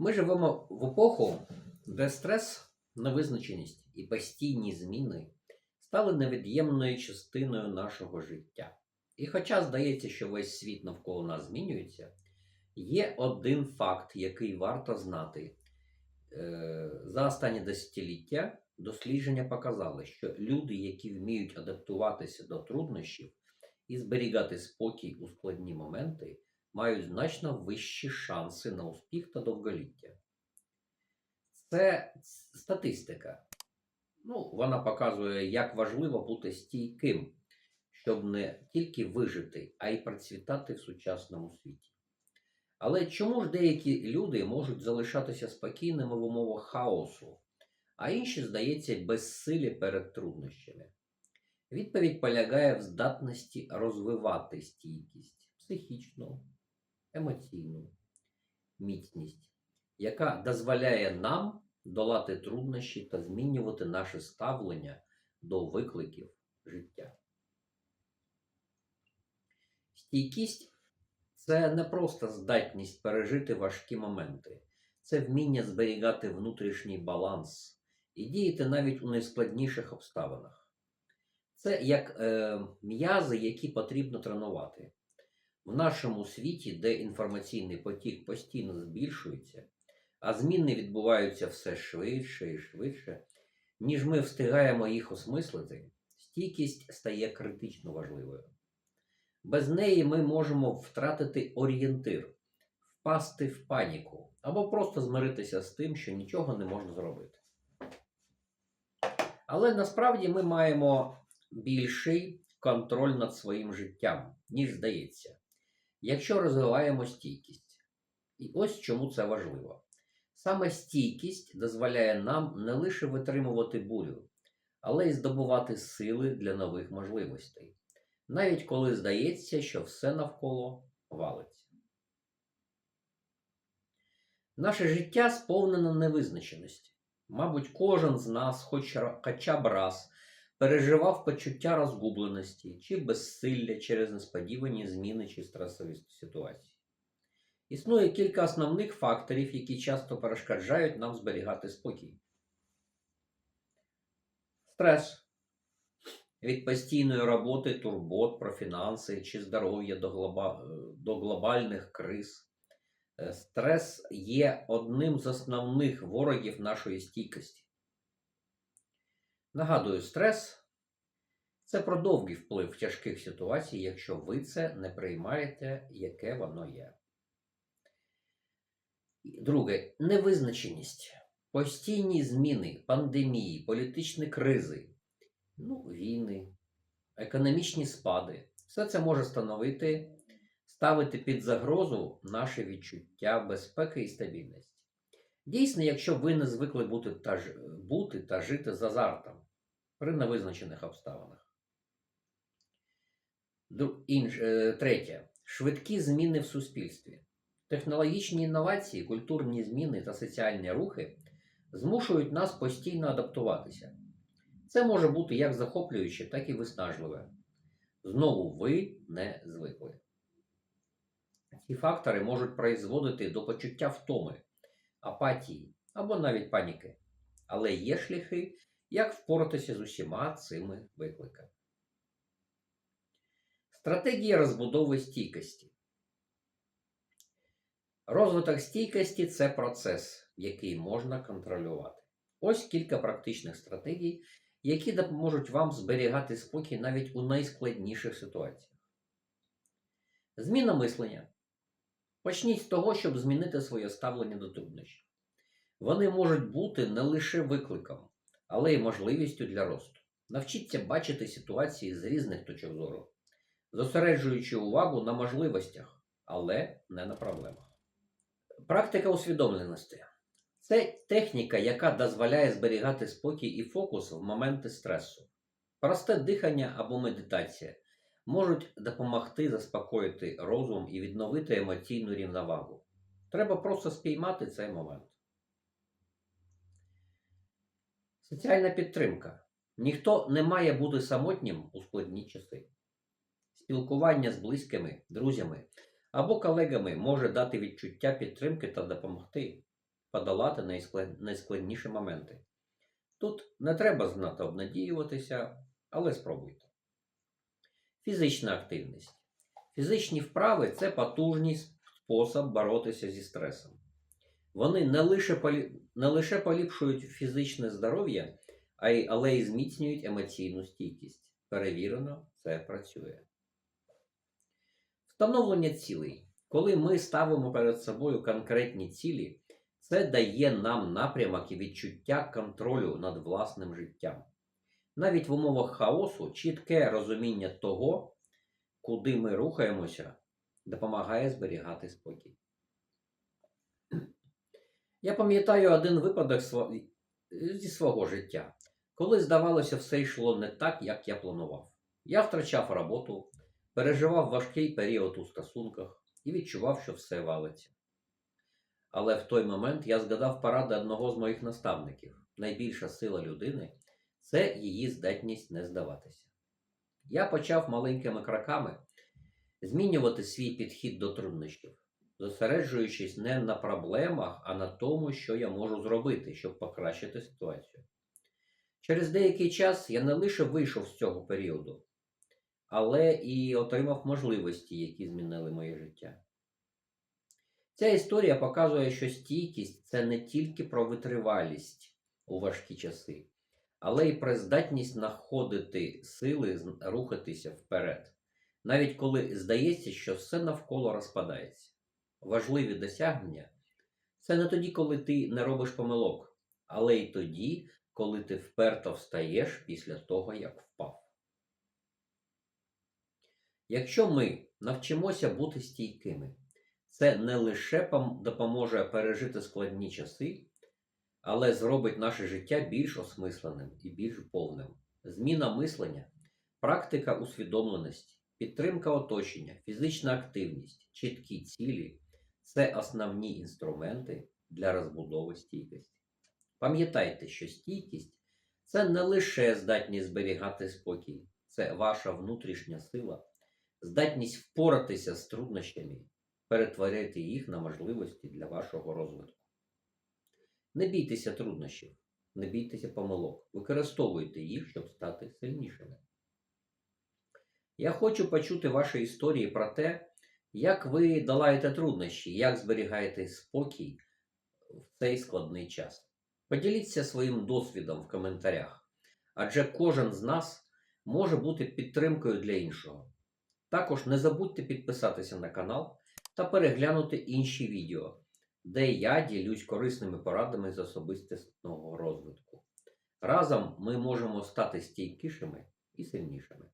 Ми живемо в епоху, де стрес, невизначеність і постійні зміни стали невід'ємною частиною нашого життя. І хоча здається, що весь світ навколо нас змінюється, є один факт, який варто знати. Е, За останні десятиліття дослідження показали, що люди, які вміють адаптуватися до труднощів і зберігати спокій у складні моменти, мають значно вищі шанси на успіх та довголіття. Це статистика. Ну, вона показує, як важливо бути стійким, щоб не тільки вижити, а й процвітати в сучасному світі. Але чому ж деякі люди можуть залишатися спокійними в умовах хаосу, а інші, здається, безсилі перед труднощами? Відповідь полягає в здатності розвивати стійкість психічну, емоційну міцність, яка дозволяє нам долати труднощі та змінювати наше ставлення до викликів життя. Стійкість це не просто здатність пережити важкі моменти, це вміння зберігати внутрішній баланс і діяти навіть у найскладніших обставинах. Це як е, м'язи, які потрібно тренувати. В нашому світі, де інформаційний потік постійно збільшується, а зміни відбуваються все швидше і швидше, ніж ми встигаємо їх осмислити, стійкість стає критично важливою. Без неї ми можемо втратити орієнтир, впасти в паніку або просто змиритися з тим, що нічого не можна зробити. Але насправді ми маємо більший контроль над своїм життям, ніж здається, якщо розвиваємо стійкість. І ось чому це важливо. Саме стійкість дозволяє нам не лише витримувати бурю, але й здобувати сили для нових можливостей, навіть коли здається, що все навколо валиться. Наше життя сповнено невизначеності. Мабуть, кожен з нас, хоч хоча б раз, переживав почуття розгубленості чи безсилля через несподівані зміни чи стресові ситуації. Існує кілька основних факторів, які часто перешкоджають нам зберігати спокій. Стрес від постійної роботи, турбот про фінанси чи здоров'я до, глоба... до глобальних криз. Е, Стрес є одним з основних ворогів нашої стійкості. Нагадую, стрес це про довгий вплив тяжких ситуацій, якщо ви це не приймаєте, яке воно є. Друге, невизначеність, постійні зміни, пандемії, політичні кризи, ну, війни, економічні спади. Все це може становити, ставити під загрозу наше відчуття безпеки і стабільності. Дійсно, якщо ви не звикли бути та, бути та жити з азартом при невизначених обставинах. Інш- е, Третє. Швидкі зміни в суспільстві. Технологічні інновації, культурні зміни та соціальні рухи змушують нас постійно адаптуватися. Це може бути як захоплююче, так і виснажливе. Знову ви не звикли. Ці фактори можуть призводити до почуття втоми, апатії або навіть паніки. Але є шляхи, як впоратися з усіма цими викликами. Стратегія розбудови стійкості. Розвиток стійкості це процес, який можна контролювати. Ось кілька практичних стратегій, які допоможуть вам зберігати спокій навіть у найскладніших ситуаціях. Зміна мислення. Почніть з того, щоб змінити своє ставлення до труднощів. Вони можуть бути не лише викликом, але й можливістю для росту. Навчіться бачити ситуації з різних точок зору, зосереджуючи увагу на можливостях, але не на проблемах. Практика усвідомленості це техніка, яка дозволяє зберігати спокій і фокус в моменти стресу. Просте дихання або медитація можуть допомогти заспокоїти розум і відновити емоційну рівновагу. Треба просто спіймати цей момент. Соціальна підтримка. Ніхто не має бути самотнім у складні часи. Спілкування з близькими, друзями або колегами може дати відчуття підтримки та допомогти подолати найскладніші моменти. Тут не треба знати обнадіюватися, але спробуйте. Фізична активність. Фізичні вправи це потужний спосіб боротися зі стресом. Вони не лише, полі... не лише поліпшують фізичне здоров'я, й, але й зміцнюють емоційну стійкість. Перевірено, це працює. Встановлення цілей. Коли ми ставимо перед собою конкретні цілі, це дає нам напрямок і відчуття контролю над власним життям. Навіть в умовах хаосу чітке розуміння того, куди ми рухаємося, допомагає зберігати спокій. Я пам'ятаю один випадок зі свого життя, коли, здавалося, все йшло не так, як я планував. Я втрачав роботу, переживав важкий період у стосунках і відчував, що все валиться. Але в той момент я згадав поради одного з моїх наставників: найбільша сила людини це її здатність не здаватися. Я почав маленькими кроками змінювати свій підхід до труднощів, зосереджуючись не на проблемах, а на тому, що я можу зробити, щоб покращити ситуацію. Через деякий час я не лише вийшов з цього періоду, але і отримав можливості, які змінили моє життя. Ця історія показує, що стійкість це не тільки про витривалість у важкі часи, але й про здатність знаходити сили рухатися вперед, навіть коли здається, що все навколо розпадається. Важливі досягнення це не тоді, коли ти не робиш помилок, але й тоді, коли ти вперто встаєш після того, як впав. Якщо ми навчимося бути стійкими, це не лише допоможе пережити складні часи, але зробить наше життя більш осмисленим і більш повним. Зміна мислення, практика усвідомленості, підтримка оточення, фізична активність, чіткі цілі це основні інструменти для розбудови стійкості. Пам'ятайте, що стійкість це не лише здатність зберігати спокій, це ваша внутрішня сила, здатність впоратися з труднощами, перетворити їх на можливості для вашого розвитку. Не бійтеся труднощів, не бійтеся помилок, використовуйте їх, щоб стати сильнішими. Я хочу почути ваші історії про те, як ви долаєте труднощі, як зберігаєте спокій в цей складний час. Поділіться своїм досвідом в коментарях, адже кожен з нас може бути підтримкою для іншого. Також не забудьте підписатися на канал та переглянути інші відео, де я ділюсь корисними порадами з особистісного розвитку. Разом ми можемо стати стійкішими і сильнішими.